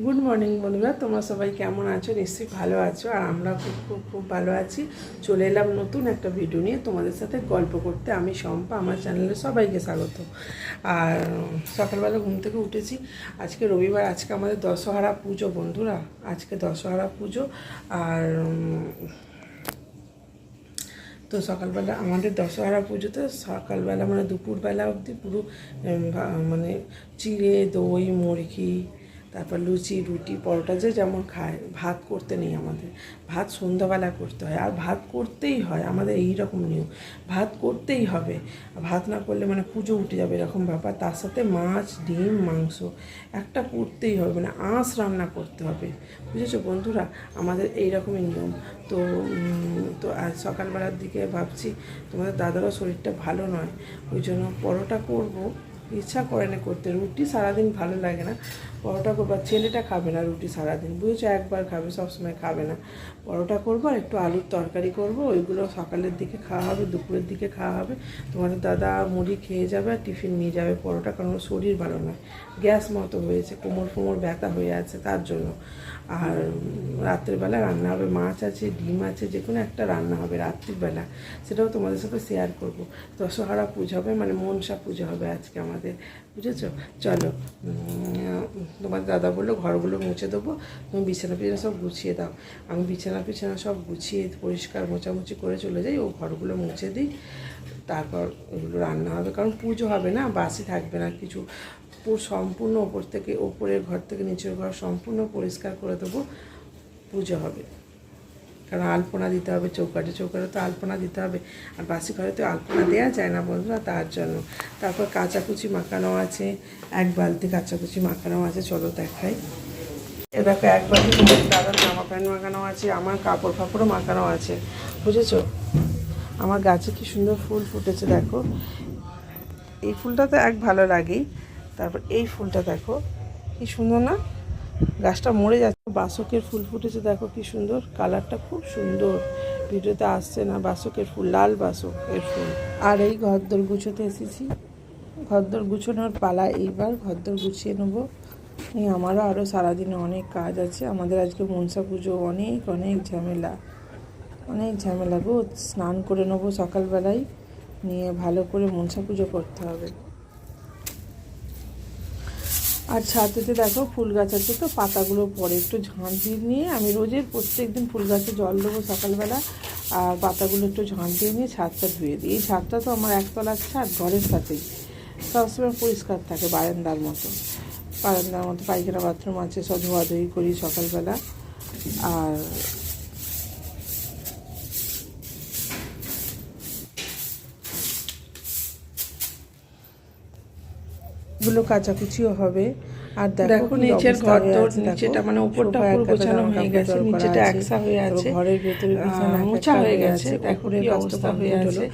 Good morning বন্ধুরা। তোমরা সবাই কেমন আছো? নিশ্চয়ই ভালো আছো, আর আমরা খুব খুব খুব ভালো আছি। চলে এলাম নতুন একটা ভিডিও নিয়ে। তোমাদের সাথে গল্প করতে আমি শম্পা, আমার চ্যানেলে সবাইকে স্বাগত। আর সকালবেলা ঘুম থেকে উঠেছি। আজকে রবিবার, আজকে আমাদের দশহরা পুজো, বন্ধুরা। আজকে দশহরা পুজো, আর তো সকালবেলা আমাদের দশহরা পুজোতে সকালবেলা মানে দুপুরবেলা অবধি পুরো মানে চিড়ে, দই, মুরগি তারপর লুচি, রুটি, পরোটা, যে যেমন খায়। ভাত করতে নেই আমাদের। ভাত সন্ধ্যাবেলা করতে হয়। আর ভাত করতেই হয়। আমাদের এই রকম নিয়ম। ভাত করতেই হবে। ভাত না করলে মানে পুজো উঠে যাবে এরকম ব্যাপার। তার সাথে মাছ, ডিম, মাংস একটা করতেই হবে। মানে আঁশ রান্না করতে হবে। বুঝেছ বন্ধুরা? আমাদের এই রকমই নিয়ম। তো তো আজ সকালবেলার দিকে ভাবছি তোমাদের দাদারও শরীরটা ভালো নয়। ওই জন্য পরোটা করব। ইচ্ছা করে না করতে, রুটি সারাদিন ভালো লাগে না। পরোটা করব ছেলেটা খাবে না রুটি সারাদিন। বুঝেছ? একবার খাবে, সবসময় খাবে না। পরোটা করব আর একটু আলুর তরকারি করব, ওইগুলো সকালের দিকে খাওয়া হবে, দুপুরের দিকে খাওয়া হবে। তোমাদের দাদা মুড়ি খেয়ে যাবে আর টিফিন নিয়ে যাবে পরোটা, কারণ শরীর ভালো নয়। গ্যাস মতো হয়েছে, কোমর ফোমর ব্যথা হয়ে আছে তার জন্য। আর রাত্রেবেলা রান্না হবে, মাছ আছে, ডিম আছে, যে কোনো একটা রান্না হবে রাত্রিবেলা। সেটাও তোমাদের সাথে শেয়ার করব। দশহরা পুজো হবে মানে মনসা পুজো হবে আজকে আমাদের বুঝেছ? চলো তোমার দাদা বলল, ঘরগুলো মুছে দেবো, তুমি বিছানা পিছানা সব গুছিয়ে দাও। আমি বিছানা পিছানা সব গুছিয়ে পরিষ্কার মোছামুছি করে চলে যাই, ও ঘরগুলো মুছে দিই, তারপর ওগুলো রান্না হবে। কারণ পুজো হবে না, বাসি থাকবে না, কিছু সম্পূর্ণ ওপর থেকে, ওপরের ঘর থেকে নিচের ঘর সম্পূর্ণ পরিষ্কার করে দেবো, পুজো হবে। কারণ আলপনা দিতে হবে, চৌকাঠে চৌকাঠে তো আলপনা দিতে হবে। আর বাসি ঘরে তো আলপনা দেওয়া যায় না বন্ধুরা তার জন্য। তারপর কাচাকুচি মাখানো আছে, এক বালতি কাচাকুচি মাখানো আছে, চলো দেখাই। দেখো, এক বালতি দাদার জামা প্যান্ট মাখানো আছে, আমার কাপড় ফাপড়ও মাখানো আছে। বুঝেছ? আমার গাছে কি সুন্দর ফুল ফুটেছে, দেখো। এই ফুলটা তো এক ভালো লাগেই। তারপর এই ফুলটা দেখো, কি সুন্দর না? গাছটা মরে যাচ্ছে, বাসকের ফুল ফুটেছে, দেখো কি সুন্দর, কালারটা খুব সুন্দর। ভিডিওতে আসছে না, বাসকের ফুল, লাল বাসকের ফুল। আর এই ঘরদোর গুছোতে এসেছি। ঘরদোর গুছোনোর পালা এইবার, ঘরদোর গুছিয়ে নেব। আমারও আরও সারাদিনে অনেক কাজ আছে। আমাদের আজকে মনসা পুজো, অনেক অনেক ঝামেলা। অনেক ঝামেলা গো, স্নান করে নেব সকালবেলায়। নিয়ে ভালো করে মনসা পুজো করতে হবে। আর ছাদেতে দেখো ফুল গাছ আছে তো, পাতাগুলো পরে একটু ঝাঁট নিয়ে আমি রোজের প্রত্যেক দিন ফুল গাছে জল দেবো সকালবেলা, আর পাতাগুলো একটু ঝাঁট দিয়ে নিয়ে ছাদটা ধুয়ে দিই। এই ছাদটা তো আমার একতলার ছাদ, ঘরের সাথেই। সবসময় পরিষ্কার থাকে বারান্দার মতো। বারান্দার মতো পায়খানা বাথরুম আছে সব ধোয়াধুয়ি করি সকালবেলা। আর গুলো কাচাকুচিও হবে। আর দেখো নিচের ঘর নিচেটা মানে উপরটা পুরো গোছানো হয়ে গেছে নিচেটা একসা হয়ে আছে। ঘরের ভেতরে মোছা হয়ে গেছে। দেখো কি অবস্থা হয়ে আছে।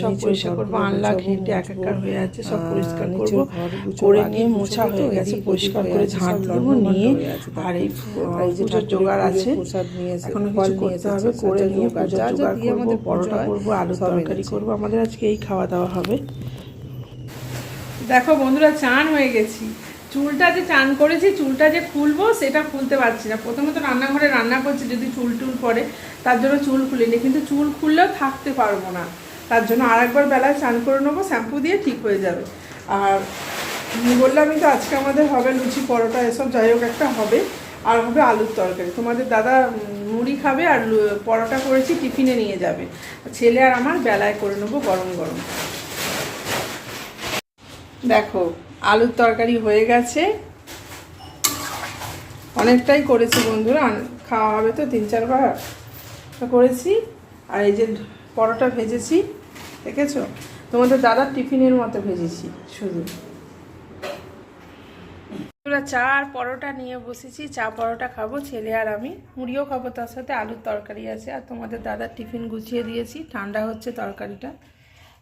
সব পরিষ্কার করব আনলা ঘেঁটে এক একার হয়ে আছে সব পরিষ্কার করব। করে নিয়ে মোছা হয়ে গেছে পরিষ্কার করে ঝাঁট দেবো নিয়ে আর এই পুজোর জোগাড় আছে এখনও কিছু করতে হবে করে নিয়ে পুজোর জোগাড় করব পরোটা করব আলু তরকারি করব। আমাদের আজকে এই খাওয়া দাওয়া হবে দেখো বন্ধুরা, চান হয়ে গেছি। চুলটা যে চান করেছি, চুলটা যে খুলবো, সেটা খুলতে পারছি না। প্রথমত রান্নাঘরে রান্না করছি, যদি চুল টুল পরে তার জন্য চুল খুলিনি। কিন্তু চুল খুললেও থাকতে পারব না। তার জন্য আরেকবার বেলায় চান করে নেব, শ্যাম্পু দিয়ে ঠিক হয়ে যাবে। আর বললামই তো আজকে আমাদের হবে লুচি, পরোটা, এসব। যাই হোক, একটা হবে। আর হবে আলুর তরকারি। তোমাদের দাদা মুড়ি খাবে আর পরোটা করেছি, টিফিনে নিয়ে যাবে। ছেলে আর আমার বেলায় করে নেব গরম গরম। দেখো, আলুর তরকারি হয়ে গেছে। অনেকটাই করেছি বন্ধুরা খাওয়া হবে তো তিন চারবার। করেছি। আর এই যে পরোটা ভেজেছি, দেখেছ? তোমাদের দাদার টিফিনের মতো ভেজেছি, শুধু। চা আর পরোটা নিয়ে বসেছি, চা পরোটা খাব, ছেলে আর আমি। মুড়িও খাব, তার সাথে আলুর তরকারি আছে। আর তোমাদের দাদার টিফিন গুছিয়ে দিয়েছি, ঠান্ডা হচ্ছে তরকারিটা।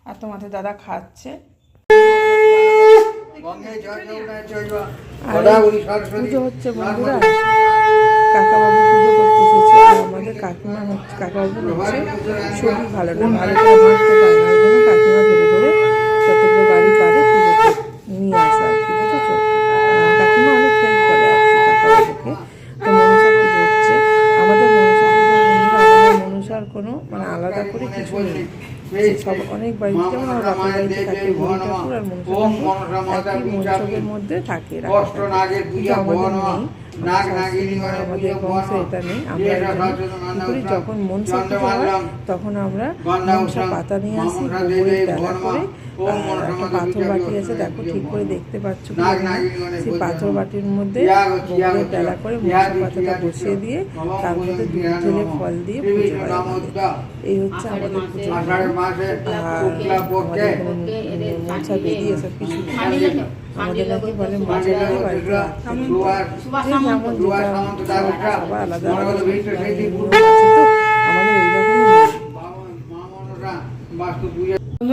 আর তোমাদের দাদা খাচ্ছে। পুজো হচ্ছে বন্ধুরা। কাকাবাবু পুজো করতে এসেছে। আর আমাদের কাকিমা হচ্ছে কাকাবাবু হচ্ছে শরীর ভালো না। ভালো করে হাঁটতে পারে না। কোনো মানে আলাদা করে কিছু নেই। সব অনেক বাড়িতে যেমন আমার বাড়িতে থাকে বুড়ি ঠাকুর আর মনসা একই মধ্যে থাকে আমাদের নেই এটা নেই আমরা করি যখন মনসা পুজো হয় তখন আমরা মনসা পাতা নিয়ে আসি গোবরের করে একটা পাথর বাটি আছে দেখো ঠিক করে দেখতে পাচ্ছ না। সেই পাথর বাটির মধ্যে ডালা করে মনসা পাতাটা বসিয়ে দিয়ে তার মধ্যে দুধ ঢেলে ফল দিয়ে পুজো হয়। এই হচ্ছে আমাদের পুজো। এখানে মনসা বেরিয়ে এসব কিছু আমাদের নাকি বলে মনসা বেরিয়ে বাড়িতে যেমন আলাদা মানে নিয়ম আছে তো আমাদের এইরকমই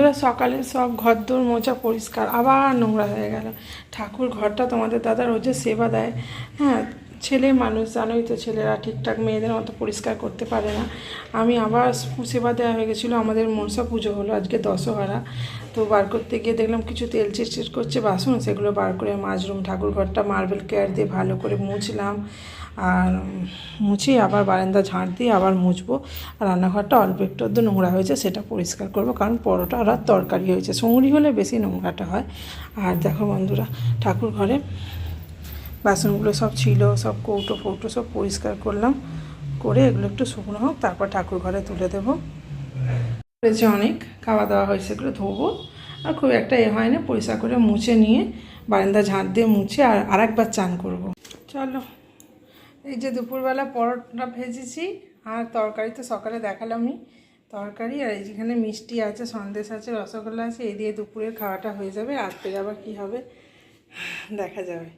বন্ধুরা, সকালে সব ঘরদোর মোচা পরিষ্কার, আবার নোংরা হয়ে গেল। ঠাকুর ঘরটা তোমাদের দাদা রোজে সেবা দেয়। হ্যাঁ ছেলে মানুষ, জানোই তো ছেলেরা ঠিকঠাক মেয়েদের মতো পরিষ্কার করতে পারে না। আমি আবার সেবা দেওয়া হয়ে গেছিল, আমাদের মনসা পুজো হলো আজকে দশহরা। তো বার করতে গিয়ে দেখলাম কিছু তেল চিটচিট করছে, বাসন সেগুলো বার করে মাশরুম ঠাকুর ঘরটা মার্বেল কেয়ার দিয়ে ভালো করে মুছলাম। আর মুছে আবার বারান্দা ঝাঁট দিয়ে আবার মুছবো। আর রান্নাঘরটা অল্প একটু অর্ধ নোংরা হয়েছে, সেটা পরিষ্কার করব, কারণ পরোটা আর তরকারি হয়েছে। সঙ্গড়ি হলে বেশি নোংরাটা হয়। আর দেখো বন্ধুরা, ঠাকুর ঘরে বাসনগুলো সব ছিল, সব কৌটো ফৌটো সব পরিষ্কার করলাম। করে এগুলো একটু শুকনো হোক, তারপর ঠাকুর ঘরে তুলে দেবো। হয়েছে অনেক, খাওয়া দাওয়া হয়েছে এগুলো ধোবো। আর খুব একটা এ হয় না, পরিষ্কার করে মুছে নিয়ে বারান্দা ঝাঁট দিয়ে মুছে আর আরেকবার চান করব। চলো। এই যে দুপুরবেলা পরোটা ভেজেছি আর তরকারি তো সকালে দেখালামই। তরকারি আর এই যেখানে মিষ্টি আছে, সন্দেশ আছে, রসগোল্লা আছে, এই দিয়ে দুপুরের খাওয়াটা হয়ে যাবে। রাত্রে আবার কি হবে? দেখা যাবে।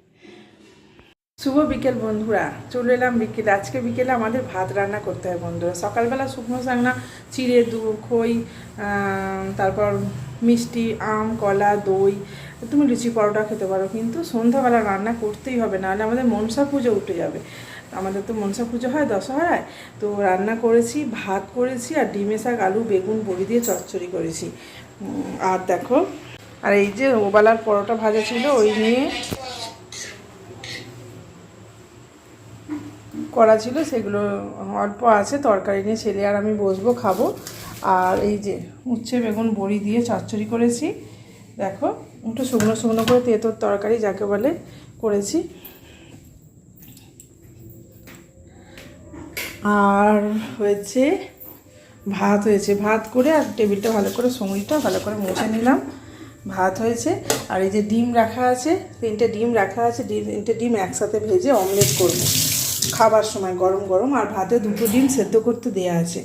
শুভ বিকেল বন্ধুরা, চলে এলাম বিকেলে। আজকে বিকেলে আমাদের ভাত রান্না করতে হয় বন্ধুরা। সকালবেলা শুকনো সাংনা চিড়ে দু খই তারপর মিষ্টি, আম, কলা, দই। তুমি লুচি, পরোটা খেতে পারো, কিন্তু সন্ধ্যাবেলা রান্না করতেই হবে, নাহলে আমাদের মনসা পুজো উঠে যাবে। আমাদের তো মনসা পুজো হয় দশহরায়। তো রান্না করেছি, ভাত করেছি আর ডিমে শাক, আলু, বেগুন, বড়ি দিয়ে চচ্চড়ি করেছি। আর দেখো, আর এই যে ওবেলার পরোটা ভাজা ছিল, ওই নিয়ে করা ছিল, সেগুলো অল্প আছে, তরকারি নিয়ে ছেলে আর আমি বসবো, খাব। আর এই যে উচ্ছে, বেগুন, বড়ি দিয়ে চচ্চড়ি করেছি। দেখো, একটু শুকনো শুকনো করে তেঁতোর তরকারি, যাকে বলে, করেছি। আর হয়েছে ভাত হয়েছে। ভাত করে আর টেবিলটা ভালো করে সঙ্গিটা ভালো করে মুছে নিলাম। ভাত হয়েছে। আর এই যে ডিম রাখা আছে, তিনটে ডিম রাখা আছে, ডিম, তিনটে ডিম একসাথে ভেজে অমলেট করব। খাবার সময় গরম গরম আর ভাতে দুটো ডিম সেদ্ধ করতে দেয়া আছে।